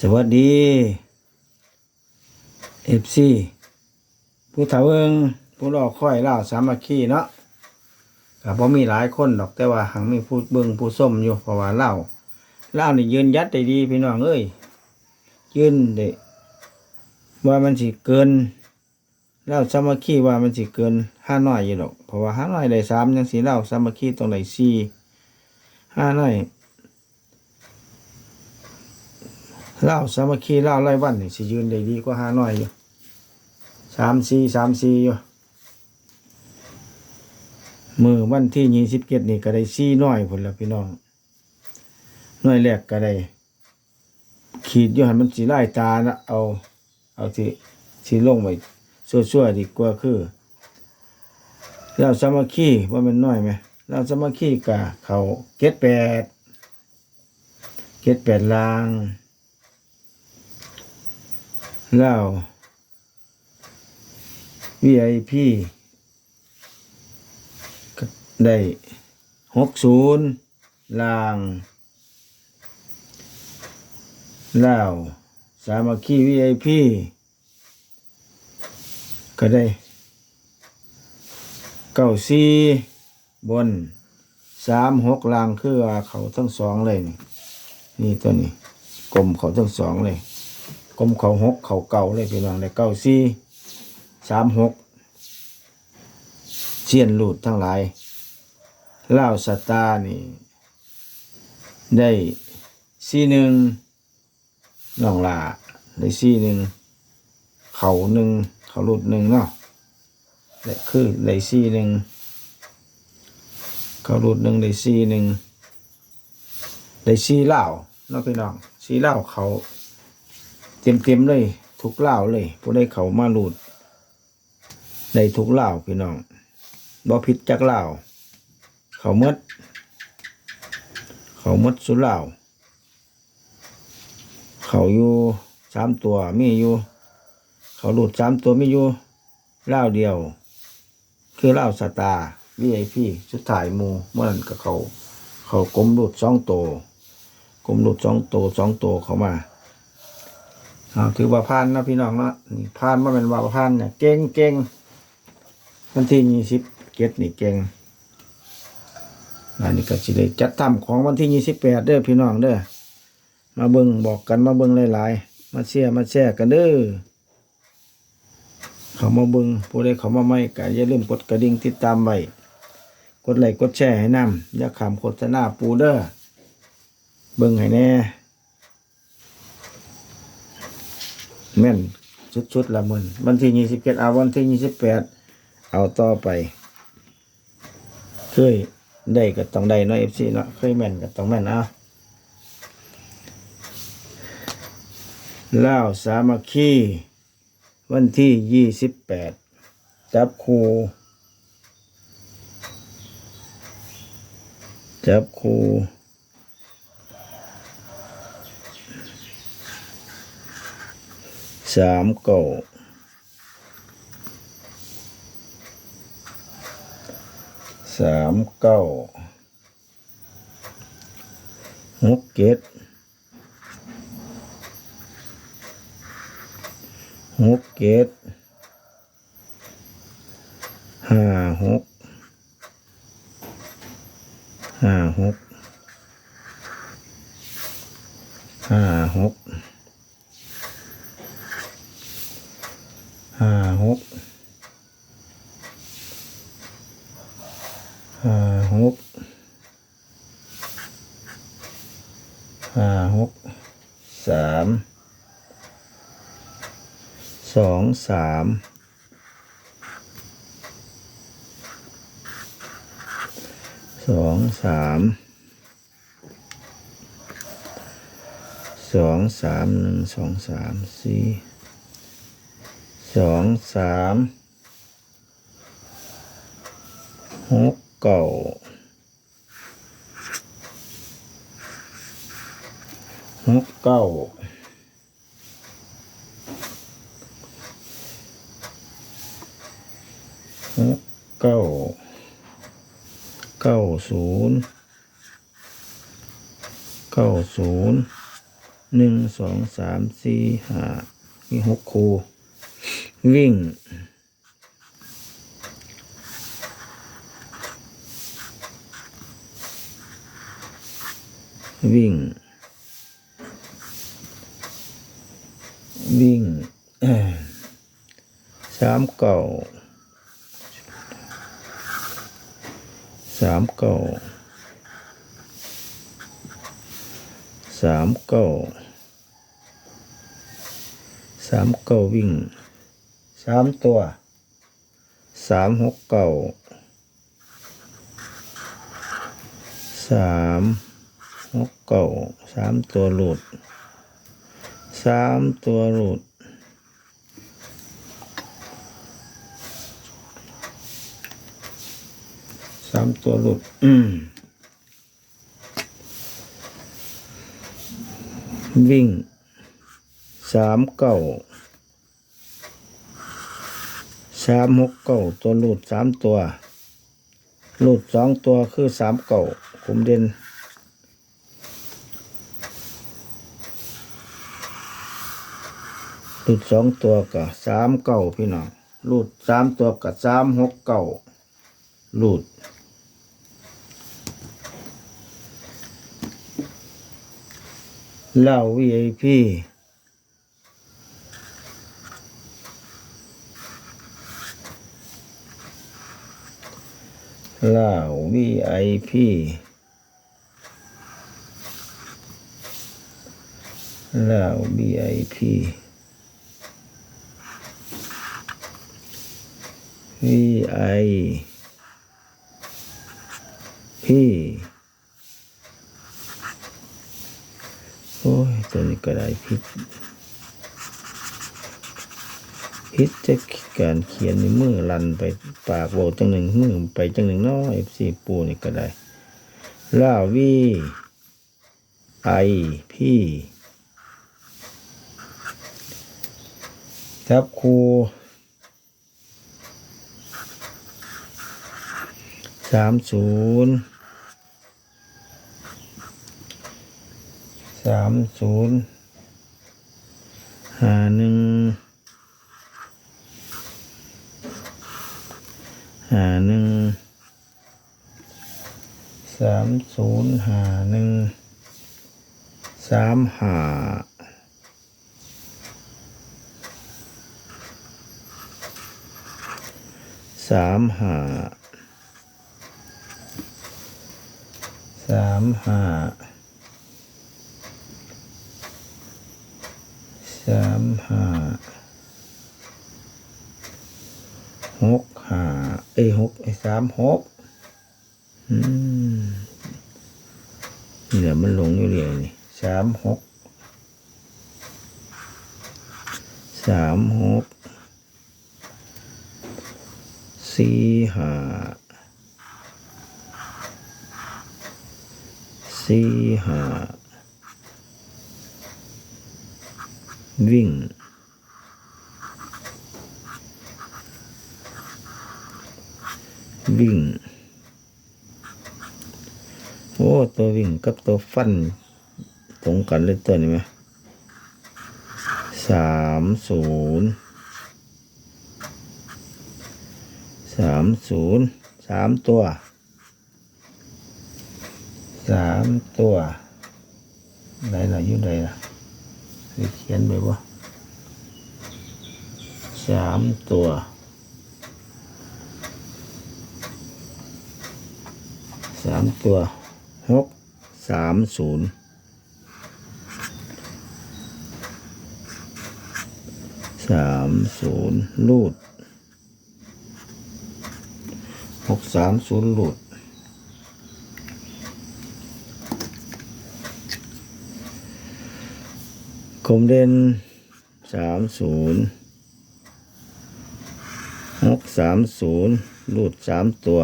สวัสดีเอฟซีผู้ถาเอิงผู้รอคอยเล่าสามัคคีเนาะก็บ่มีหลายคนดอกแต่ว่าหังมีผู้เบิงผู้ส้มอยู่เพราะว่าเล่าเล่านี่ยืนยัดได้ดีพี่น้องเอ้ยยืนได้ว่ามันสิเกินเล่าสามัคคีว่ามันสิเกินห้าน้อยอยู่ดอกเพราะว่าห้าน้อยได้สามยังสิเล่าสามัคคีต้องได้สี่ห้าน้อย เล่าสามัคคีเล่าไล่วันนี่สิยืนได้ดีกว่าห้าน้อยอยู่สามสี่สามสี่อยู่มือวันที่ยี่สิบเจ็ดนี่ก็ได้สี่น้อยผลแล้วพี่น้องน้อยแรกก็ได้ ขีดอยู่หันมันสีไล่ตานะเอา เอาที่สีลงไปชั่วๆดีกว่าคือเล่าสามัคคีว่ามันน้อยไหมเล่าสามัคคีกะเขาเก็ดแปดเก็ดแปดลาง ล้า VIP ได้หกศูนย์ลางล้าสามัคคี VIP ก็ได้เก้าสี่บนสามหกลางคือว่าเขาทั้งสองเลย นี่นี่ตัวนี้กลมเขาทั้งสองเลย กลมเขาหกเขาเก่าเลยพี่น้องได้เก้าสี่สามหกเชียนหลุดทั้งหลายเล่าสตาร์นี่ได้สี่หนึ่งน้องลาได้สี่หนึ่งเขาหนึ่งเขาหลุดหนึ่งเนาะและคือได้สี่หนึ่งเขาหลุดหนึ่งได้สี่หนึ่งได้สี่เหล่าเนาะพี่น้องสี่เหล่าเขา เต็มเต็มๆเลย ทุกเล่าเลยผู้ได้เขามาหลุดได้ทุกเล่าพี่น้องบ่ผิดจากเล่าเขาหมดเขาหมดสุดเล่าเขาอยู่สามตัวมีอยู่ เขาหลุดสามตัวมีอยู่เล่าเดียว คือเล่าสตาร์วีไอพีสุดท้ายมูเมื่อนั้นก็เขา เขากลมหลุดสองตัวกลมหลุดสองตัวสองตัวเขามา เอาถือว่าพานนะพี่น้องเนาะนี่พานมาเป็นว่าพานเนี่ยเก่งเก่งวันที่ยี่สิบเกตนี่เก่งอันนี้ก็สิได้จัดทำของวันที่ยี่สิบแปดเด้อพี่น้องเด้อมาเบิ่งบอกกันมาเบิ่งหลายๆ มาเชียร์มาแชร์กันเด้อเขามาเบิงผู้ใดเขามาไม่ก็อย่าลืมกดกระดิ่งติดตามไว้กดไลค์กดแชร์ให้นำอย่าขามโฆษณาปูเด้อเบิงให้แน่ แม่นชุดๆละมึนวันที่ยี่สิบเจ็ดเอาวันที่ยี่สิบแปดเอาต่อไปเคยได้ก็ต้องได้เนาะเอฟซีเนาะเคยแม่นก็ต้องแม่นเอาล่าวสามัคคีวันที่ยี่สิบแปดจับครูจับคู สามเก้าสามเก้าหกเจ็ดหกเจ็ดห้าหกห้าหกห้าหก ห้าหกห้าหกห้าหกสามสองสามสองสามสองสามหนึ่งสองสามสี่ สองสามหกเก้าหกเก้าหกเก้าเก้าศูนย์เเก้าศูนย์หนึ่งสองสามสี่ห้ามีหกคู วิ่ง วิ่ง วิ่งเอ่อสามเก่าสามเก่าสามเก่าสามเก่าวิ่ง สามตัวสามหกเก่าสามหกเก่าสามตัวหลุดสามตัวหลุดสามตัวหลุด อืม วิ่งสามเก้า สามหกเก้าตัวหลุดสามตัวหลุดสองตัวคือสามเก้าคุมเด่นหลุดสองตัวกับสามเก้าพี่น้องหลุดสามตัวกับสามหกเก้าหลุดเล้า VIP เห ล่าวีไอพีล่าวีไอพีวีไอพีโอ้ยตัวนี้ก็ได้พิษ พิษจะการเขียนในมือลันไปปากโบจังหนึ่งมือไปจังหนึ่งน้อยสีปูนี่ก็ได้ลาวีไอพี่ครับครูสามศูนย์สามศูนย์ห้าหนึ่ง หาหนึ่งสามศูนย์หาหนึ่งสามหาสามหาสามหาสามหาหกหา อ้หกไอ้สามหกนี่แหละมันหลงอยู่เรื่อยนี่สามหกสามหกสี่ห้าสี่ห้าวิ่ง วิ่ง โอ้ตัววิ่งกับตัวฟัน ตรงกันเลยตัวนี้ไหมสามศูนย์สามศูนย์สามตัวสามตัวไหนล่ะอยู่ไหนล่ะเขียนไปว่าสามตัวามตัวหกสามศูนย์สามศูนย์ลูดหกสามศูนย์ลูดคมเด่นสามศูนย์หกสามศูนย์ลูดสามตัว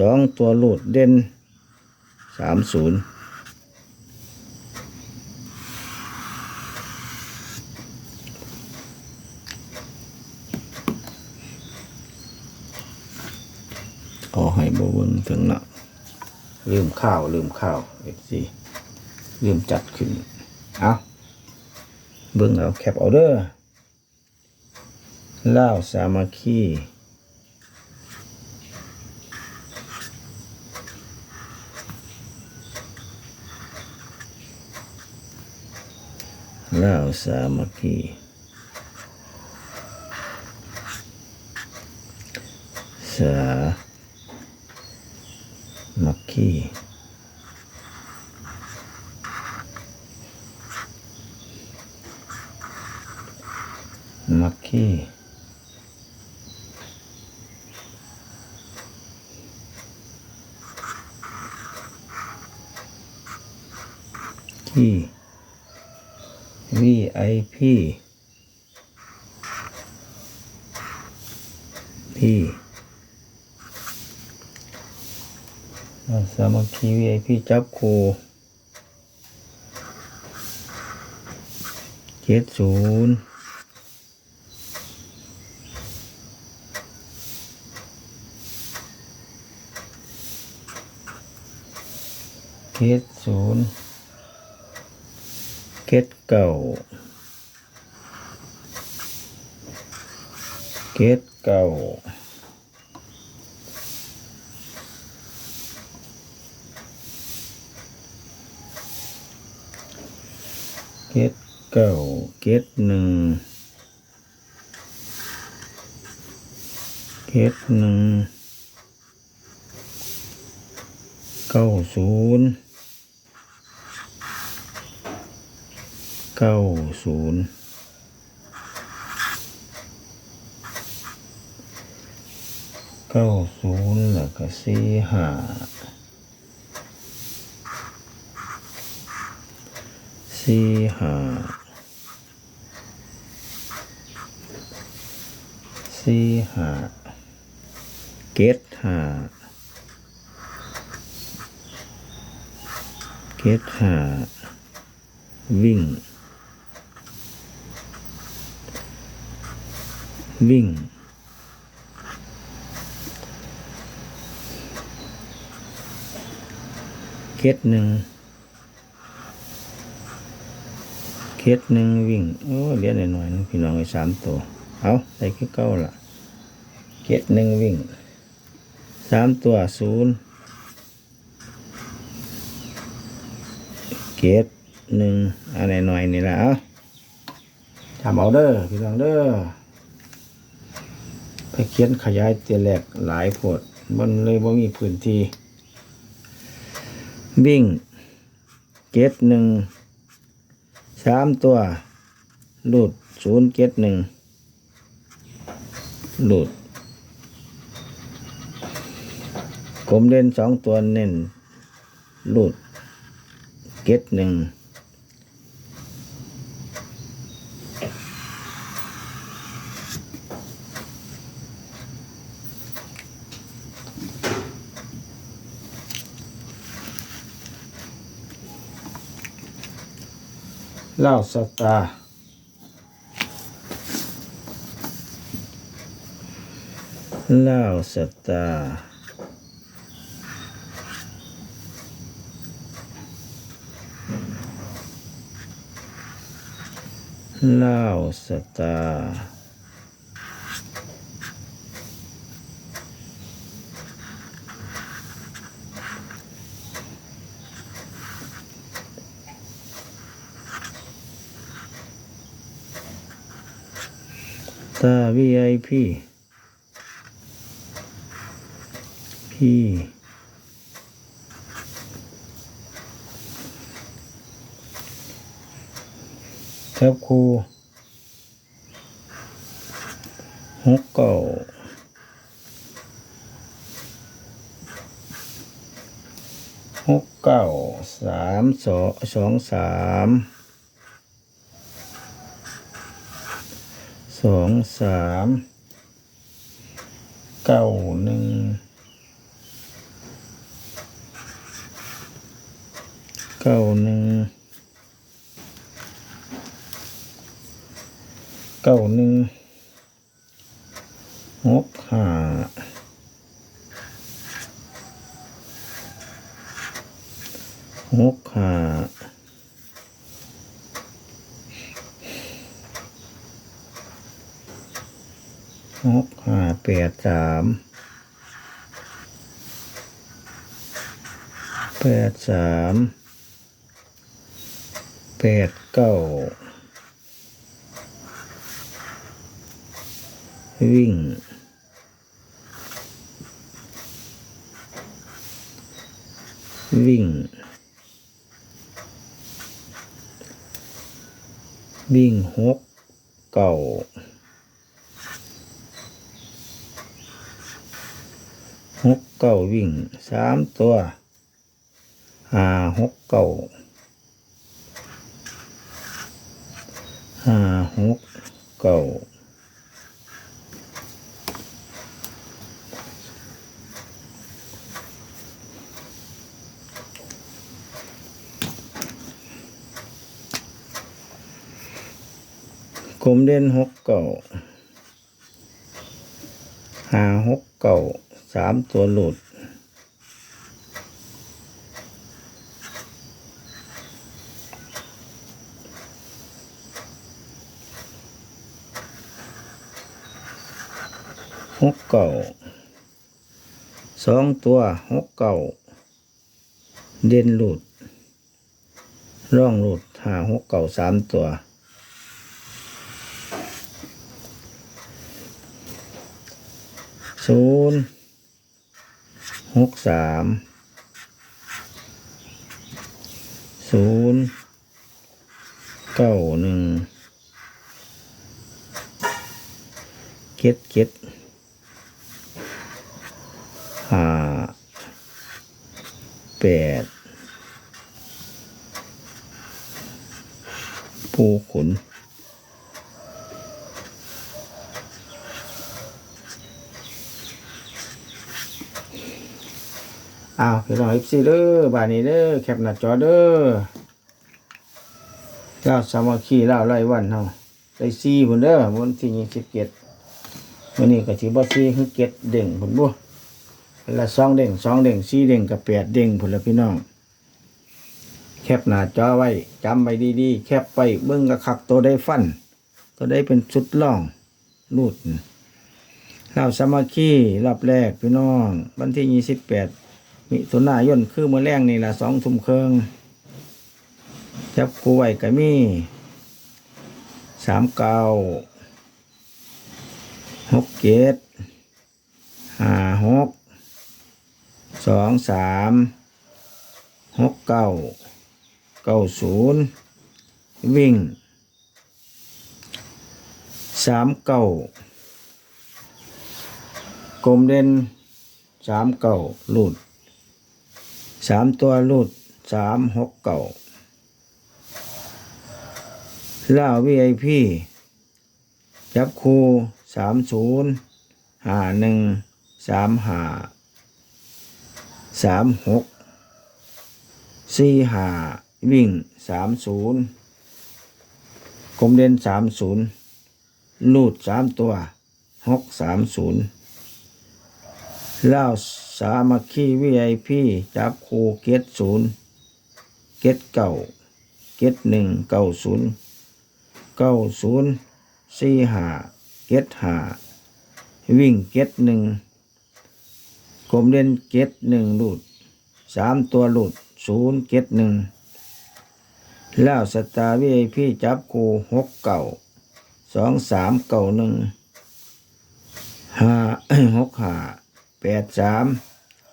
สองตัวลูดเด่นสามศูนย์ขอให้บวงถึงนะลืมข้าวลืมข้าวเอฟซีเริ่มจัดขึ้น เอาเบิ่งเอาแคปเอาเด้อเล่าสามัคคี เล่าวสามัคคีสามัคคีมัคคีคี VIP P อ่า สามัคคี VIP จับคูเจ็ดศูนย์เจ็ดศูนย์เกตเก่าเกตเก่า เกตเก่าเกตหนึ่งเกตหนึ่งเก้าศูนย์เก้าศูนย์เก้าศูนย์แล้วก็สี่ห้า สี่ห้าสี่ห้าเกตห้าเกตห้าวิ่ง วิ่งเคสหนึ่ง เคสหนึ่งวิ่ง โอ้เลี้ยนหน่อยๆนึงพี่น้องไอ้สามตัว เอาได้คือเก้าละเคสหนึ่งวิ่งสามตัวศูนย์เคสหนึ่งอะไรหน่อยนี่ละเอาทำเอาเด้อพี่น้องเด้อไปเขียนขยายเตียแหลกหลายโพดมันเลยบ่ามีพื้นที่วิ่งเกตหนึ่ง สามตัวหลุดศูนย์เกตหนึ่งหลุดกลมเล่นสองตัวเน้นหลุดเกตหนึ่ง เล่าสตาเล่าสตาเล่าสตา ตา VIP พี่ครับครูหกเก้าหกเก้าสามสองสองสาม สองสามเก้าหนึ่งเก้าหนึ่งเก้าหนึ่งหกห้าหกห้า หกห้าแปด สามแปดสามแปดเก้าวิ่งวิ่ง วิ่งหกเก่า หกเก่าวิ่งสามตัวห้าหกเก่าห้าหกเก่าคมเด่นหกเก่าห้าหกเก่า สามตัวหลุด หกเก่า สองตัวหกเก่า เด่นหลุด ร่องหลุดหาหกเก่าสามตัวศูนย์ หกสามศูนย์เก้าหนึ่งเก็ดเก็ดห้าแปดปูขุน อ้าวพี่น้องเอฟ ซีเด้อบานนี้เด้อแคปหน้าจอเด้อเจ้าสามัคคีเล่าไล่วันเฮาได้ซีพุ่นเด้อวันที่ยี่สิบเจ็ดวันนี้ก็ถือว่าซีคือเก็ดเด้งพุ่นบ่เวลาสองเด้งสองเด้งสี่เด้งกับแปดเด้งพุ่นละพี่น้อง แคปหน้าจอไว้จำไว้ดีๆ แคปไปเบิ่งกระคักตัวได้ฟัน ตัวได้เป็นชุดล่องรูดเราสามัคคีรอบแรกพี่น้อง วันที่ยี่สิบแปด มิถุนายนคือมือแรงนี่ละสองทุ่มครึ่งจับกูไว้ก็มีสามเก้าหกเจ็ดห้าหกสองสามหกเก้าเก้าศูนย์วิ่งสามเก้ากลมเด่นสามเก้าหลุด สามตัวรูดสามหกเก่าล่าวีไอพีจับคูสามศูนย์ห้าหนึ่งสามห้าสามหกสี่ห้าวิ่งสามศูนย์กลมเด่นสามศูนย์ลูดสามตัวหกสามศูนย์ เล่าสามัคคีวีไอพีจับคูเกตศูนย์เกตเก่าเกตหนึ่งเก้าศูนย์เก้าศูนย์สี่หาเกตหาวิ่งเกตหนึ่งกลมเล่นเกตหนึ่งหลุดสามตัวหลุดศูนย์เกตหนึ่งเล่าสตาร์วีไอพีจับคูหกเก่าสองสามเก่าหนึ่งห้าหกห้า แปดสาม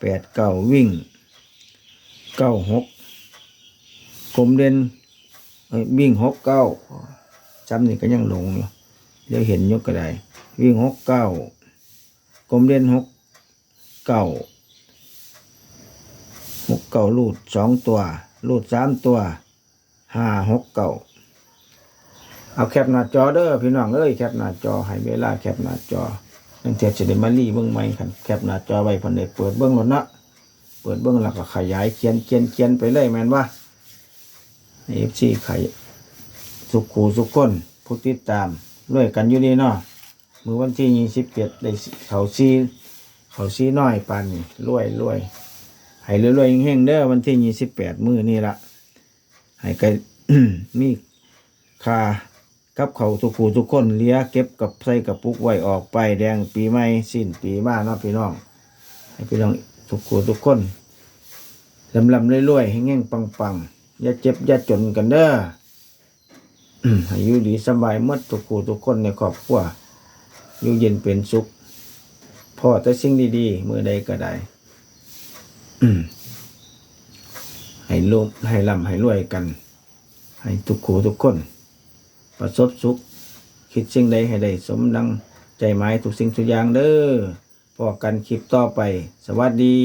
แปดเก้าวิ่งเก้าหกกลมเด่นวิ่งหกเก้าจำนี่ก็ยังหลงอยู่เดี๋ยวเห็นยกก็ไดวิ่งหกเก้ากลมเด่นหกเก้าหกเก้าลูดสองตัวลูดสามตัวห้าหกเก้าเอาแคปหน้าจอเด้อพี่น้องเอ้ยแคปหน้าจอให้เวลาแคปหน้าจอ ตั้งแต่จะได้มารีเบิ้งใหม่คันแคปหน้าจอไว้พันได้เปิดเบิ้องแล้วเนะเปิดเบิ้องแล้วก็ขยายเขียนเขียนเขียนไปเลยแมนว่าเอฟซีไขยสุขูสุขคนผู้ติดตามด้วยกันอยู่นี่เนาะมือวันที่ยี่สิบเจ็ดได้เขาซีเขาซีน้อยปานรวยรวยให้รวยรวยๆเฮงเด้อวันที่ยี่สิบแปดมือนี่ละให้กันมีค่า กับเขาทุกผู้ทุกคนเลี้ยเก็บกับใส่กับปุกไว้ออกไปแดงปีใหม่สิ้นปีมาเนาะพี่น้อง ให้พี่น้องทุกผู้ทุกคนลำลำรวยๆให้แง่งปังปังอย่าเจ็บอย่าจนกันเด้ออืมให้อยู่ดีสบายหมดทุกผู้ทุกคนในครอบครัวอยู่เย็นเป็นสุขพอแต่สิ่งดีๆเมื่อใดก็ได้ให้ลมให้ลำให้รวยกัน ให้ทุกผู้ทุกคน ประสบสุข คิดสิ่งใดให้ได้สมดังใจหมายทุกสิ่งทุกอย่างเด้อพอกันคลิปต่อไป สวัสดี